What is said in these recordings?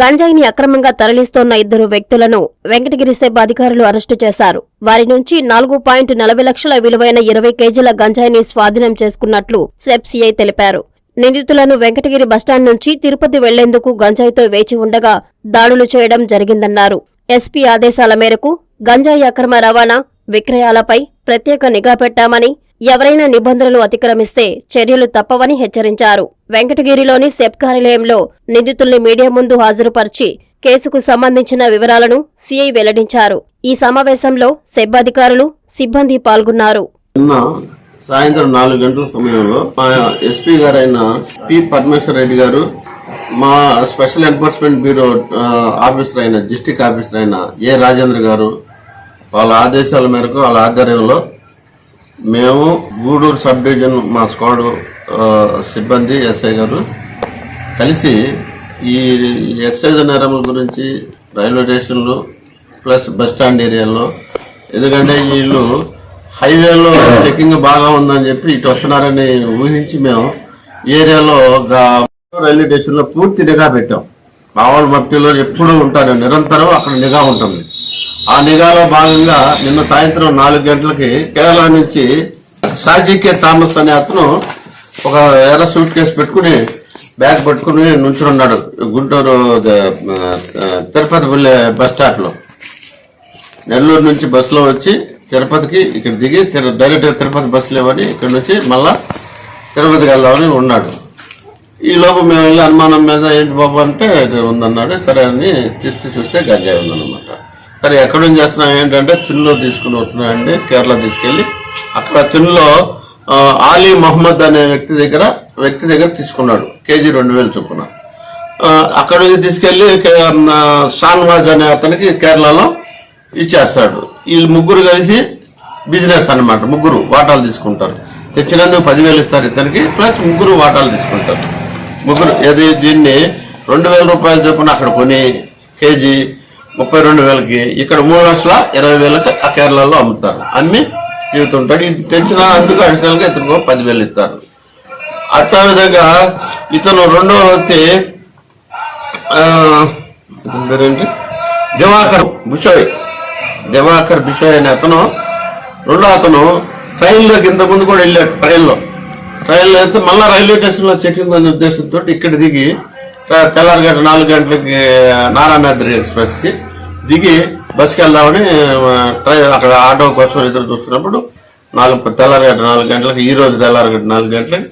గంజాయిని అక్రమంగా తరలిస్తోన్న ఇద్దరు వ్యక్తులను వెంకటగిరి సెబ్ అధికారులు అరెస్టు చేశారు. వారి నుంచి నాలుగు పాయింట్ నలభై లక్షల విలువైన ఇరవై కేజీల గంజాయిని స్వాధీనం చేసుకున్నట్లు సెబ్ సిఐ తెలిపారు. నిందితులను వెంకటగిరి బస్టాండ్ నుంచి తిరుపతి వెళ్ళేందుకు గంజాయితో వేచి ఉండగా దాడులు చేయడం జరిగిందన్నారు. ఎస్పీ ఆదేశాల మేరకు గంజాయి అక్రమ రవాణా విక్రయాలపై ప్రత్యేక నిఘా పెట్టామని ఎవరైనా నిబంధనలు అతిక్రమిస్తే చర్యలు తప్పవని హెచ్చరించారు. వెంకటగిరిలోని సెబ్ కార్యాలయంలో నిందితుల్ని మీడియా ముందు హాజరుపరిచి కేసుకు సంబంధించిన వివరాలను సీఐ వెల్లడించారు. ఈ సమావేశంలో సెబ్ అధికారులు సిబ్బంది పాల్గొన్నారు. సాయంత్రం నాలుగు గంటల సమయంలో మా ఎస్పీ గారైన పి పరమేశ్వర రెడ్డి గారు మా స్పెషల్ ఎన్ఫోర్స్మెంట్ బ్యూరో ఆఫీసర్ అయిన డిస్టిక్ ఆఫీసర్ అయిన ఏ రాజేంద్ర గారు వాళ్ళ ఆదేశాల మేరకు వాళ్ళ ఆధ్వర్యంలో మేము గూడూరు సబ్ డివిజన్ మా స్క్వాడ్ సిబ్బంది ఎస్ఐ గారు కలిసి ఈ ఎక్సైజ్ నేరముల గురించి రైల్వే స్టేషన్లు ప్లస్ బస్ స్టాండ్ ఏరియాలో ఎందుకంటే వీళ్ళు హైవేలో చెకింగ్ బాగా ఉందని చెప్పి ఇటు వస్తున్నారని ఊహించి మేము ఈ ఏరియాలో రైల్వే స్టేషన్లో పూర్తి నిఘా పెట్టాం. మామూలు మట్టిలో ఎప్పుడూ ఉంటారు నిరంతరం అక్కడ నిఘా ఉంటుంది. ఆ నిఘాలో భాగంగా నిన్న సాయంత్రం నాలుగు గంటలకి కేరళ నుంచి సాజికే థామస్ అనే అతను ఒక ఎర్ర సూట్ కేసు పెట్టుకుని బ్యాగ్ పట్టుకుని నుంచున్నాడు గుంటూరు తిరుపతి వెళ్ళే బస్ స్టాప్లో. నెల్లూరు నుంచి బస్సులో వచ్చి తిరుపతికి ఇక్కడ దిగి తిరు- డైరెక్ట్గా తిరుపతి బస్సు లేవని ఇక్కడ నుంచి మళ్ళా తిరుపతికి వెళ్దామని ఉన్నాడు. ఈ లోపు మేము వెళ్ళి అనుమానం మీద ఏంటి బాబు అంటే ఉందన్నాడు సరే అని తీస్తే చూస్తే గంజాయి ఉందన్నమాట. సరే ఎక్కడ నుంచి చేస్తున్నాం ఏంటంటే తిన్నులో తీసుకుని వస్తున్నాయండి. కేరళ తీసుకెళ్ళి అక్కడ తిన్నులో ఆలీ మహమ్మద్ అనే వ్యక్తి దగ్గర వ్యక్తి దగ్గర తీసుకున్నాడు. కేజీ రెండు వేలు చొప్పున. అక్కడ నుంచి తీసుకెళ్ళి షాన్వాజ్ అనే అతనికి కేరళలో ఇచ్చేస్తాడు. వీళ్ళు ముగ్గురు కలిసి బిజినెస్ అన్నమాట. ముగ్గురు వాటాలు తీసుకుంటారు. తెచ్చినందుకు పదివేలు ఇస్తారు ఇతనికి ప్లస్ ముగ్గురు వాటాలు తీసుకుంటారు. ముగ్గురు ఏది దీన్ని రెండు వేల రూపాయలు చొప్పున అక్కడ కొని కేజీ ముప్పై రెండు వేలకి ఇక్కడ మూడు లక్షల ఇరవై వేలకి ఆ కేరళలో అమ్ముతారు. అమ్మి జీవితుంటాడు ఇది తెచ్చిన అందుకు అడిషనల్గా ఇతను పదివేలు ఇస్తారు. అట్లా విధంగా ఇతను రెండో వ్యక్తి పేరేంటి? దివాకర్ బిషోయ్. దివాకర్ బిషోయ్ అనే అతను రెండో అతను ట్రైన్లోకి ఇంతకుముందు కూడా వెళ్ళాడు ట్రైన్లో. ట్రైన్లో అయితే మళ్ళీ రైల్వే స్టేషన్లో చెకింగ్ అనే ఉద్దేశంతో ఇక్కడ దిగి తెల్లారిగంట నాలుగు గంటలకి నారాయణాద్రి ఎక్స్ప్రెస్కి దిగి బస్కి వెళ్దామని ట్రై అక్కడ ఆటో కోసం ఎదురు చూస్తున్నప్పుడు నాలుగు తెల్లారిగంట నాలుగు గంటలకి ఈ రోజు తెల్లారిగంట నాలుగు గంటలకి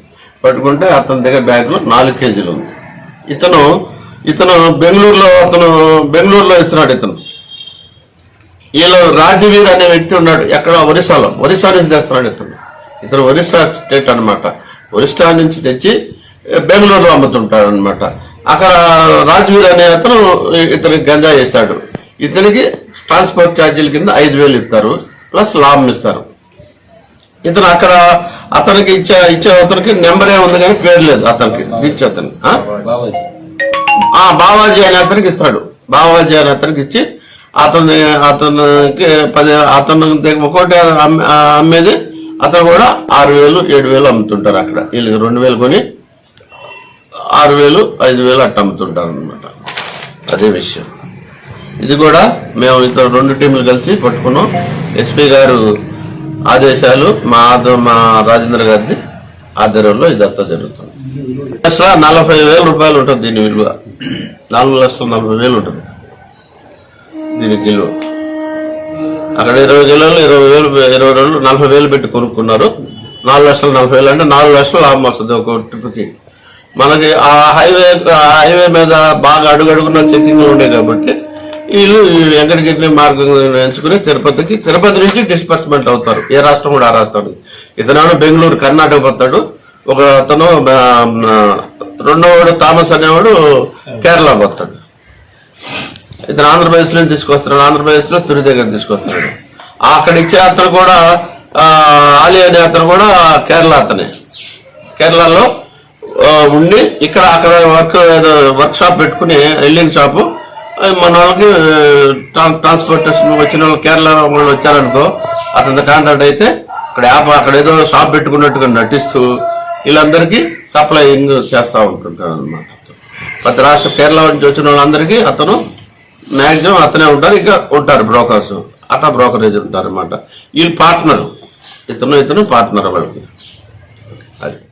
పట్టుకుంటే అతని దగ్గర బ్యాగ్లో నాలుగు కేజీలు ఉంది. ఇతను ఇతను బెంగళూరులో అతను బెంగళూరులో ఇస్తున్నాడు ఇతను. ఈలో రాజవీర్ అనే వ్యక్తి ఉన్నాడు ఎక్కడ ఒరిస్సాలో. ఒరిస్సా నుంచి తెస్తున్నాడు ఇతను. ఇతను ఒరిస్సా స్టేట్ అన్నమాట. ఒరిస్సా నుంచి తెచ్చి బెంగళూరులో అమ్ముతుంటాడు అనమాట అక్కడ రాజవీర్ అనే అతను ఇతనికి గంజా ఇస్తాడు ఇతనికి ట్రాన్స్పోర్ట్ ఛార్జీల కింద ఐదు వేలు ఇస్తారు ప్లస్ లాభం ఇస్తారు. ఇతను అక్కడ అతనికి ఇచ్చే ఇచ్చే అతనికి నెంబరే ఉంది కానీ పేరు లేదు అతనికి ఇచ్చే? ఆ? బావాజీ. అనే అతనికి ఇస్తాడు. బావాజీ అనే అతనికి ఇచ్చి అతని అతనికి పది అతను ఆ అమ్మేది అతను కూడా ఆరు వేలు ఏడు వేలు అమ్ముతుంటారు అక్కడ. వీళ్ళకి రెండు వేలు కొని ఆరు వేలు ఐదు వేలు అట్ట అమ్ముతుంటారు అనమాట అదే విషయం. ఇది కూడా మేము ఇతర రెండు టీంలు కలిసి పట్టుకున్నాం. ఎస్పీ గారు ఆదేశాలు మా మా రాజేంద్ర గారిది ఆధ్వర్యంలో ఇదంతా జరుగుతుంది. లక్షల నలభై వేల రూపాయలు ఉంటుంది దీని విలువ. నాలుగు లక్షల నలభై వేలు ఉంటుంది దీనికి విలువ అక్కడ ఇరవై కిలోలు ఇరవై వేలు ఇరవై రోజులు నలభై వేలు పెట్టి కొనుక్కున్నారు. నాలుగు లక్షల నలభై వేలు అంటే నాలుగు లక్షలు లాభం వస్తుంది ఒక ట్రిప్కి. మనకి ఆ హైవే హైవే మీద బాగా అడుగడుగున చెక్కింగ్లు ఉండే కాబట్టి వీళ్ళు ఈ మార్గం ఎంచుకుని తిరుపతికి తిరుపతి నుంచి డిస్పర్స్మెంట్ అవుతారు. ఏ రాష్ట్రం కూడా ఆ రాష్ట్రానికి. ఇతను బెంగళూరు కర్ణాటక పోతాడు. ఒక అతను రెండోవాడు థామస్ అనేవాడు కేరళ పోతాడు. ఇతను ఆంధ్రప్రదేశ్లో తీసుకొస్తున్నాడు ఆంధ్రప్రదేశ్లో తురి దగ్గర తీసుకొస్తున్నాడు అక్కడ ఇచ్చే అతను కూడా ఆ, ఆలి అనే అతను కూడా కేరళ అతనే. కేరళలో ఉండి ఇక్కడ అక్కడ వర్క్ ఏదో వర్క్ షాప్ పెట్టుకుని ఎల్లింగ్ షాపు. మన వాళ్ళకి ట్రాన్- ట్రాన్స్పోర్టేషన్ వచ్చిన వాళ్ళు కేరళ వాళ్ళు వచ్చారనుకో అతని కాంటాక్ట్ అయితే అక్కడ యాప్ అక్కడ ఏదో షాప్ పెట్టుకున్నట్టుగా నటిస్తూ వీళ్ళందరికీ సప్లైయింగ్ చేస్తూ ఉంటుంటారు అనమాట ప్రతి రాష్ట్ర కేరళ నుంచి వచ్చిన వాళ్ళందరికీ అతను మ్యాక్సిమం అతనే ఉంటారు ఇంకా ఉంటారు బ్రోకర్స్. అట్లా బ్రోకరేజ్ ఉంటారు అనమాట వీళ్ళు పార్ట్నర్. ఇతను ఇతను పార్ట్నర్ వాళ్ళకి. అది.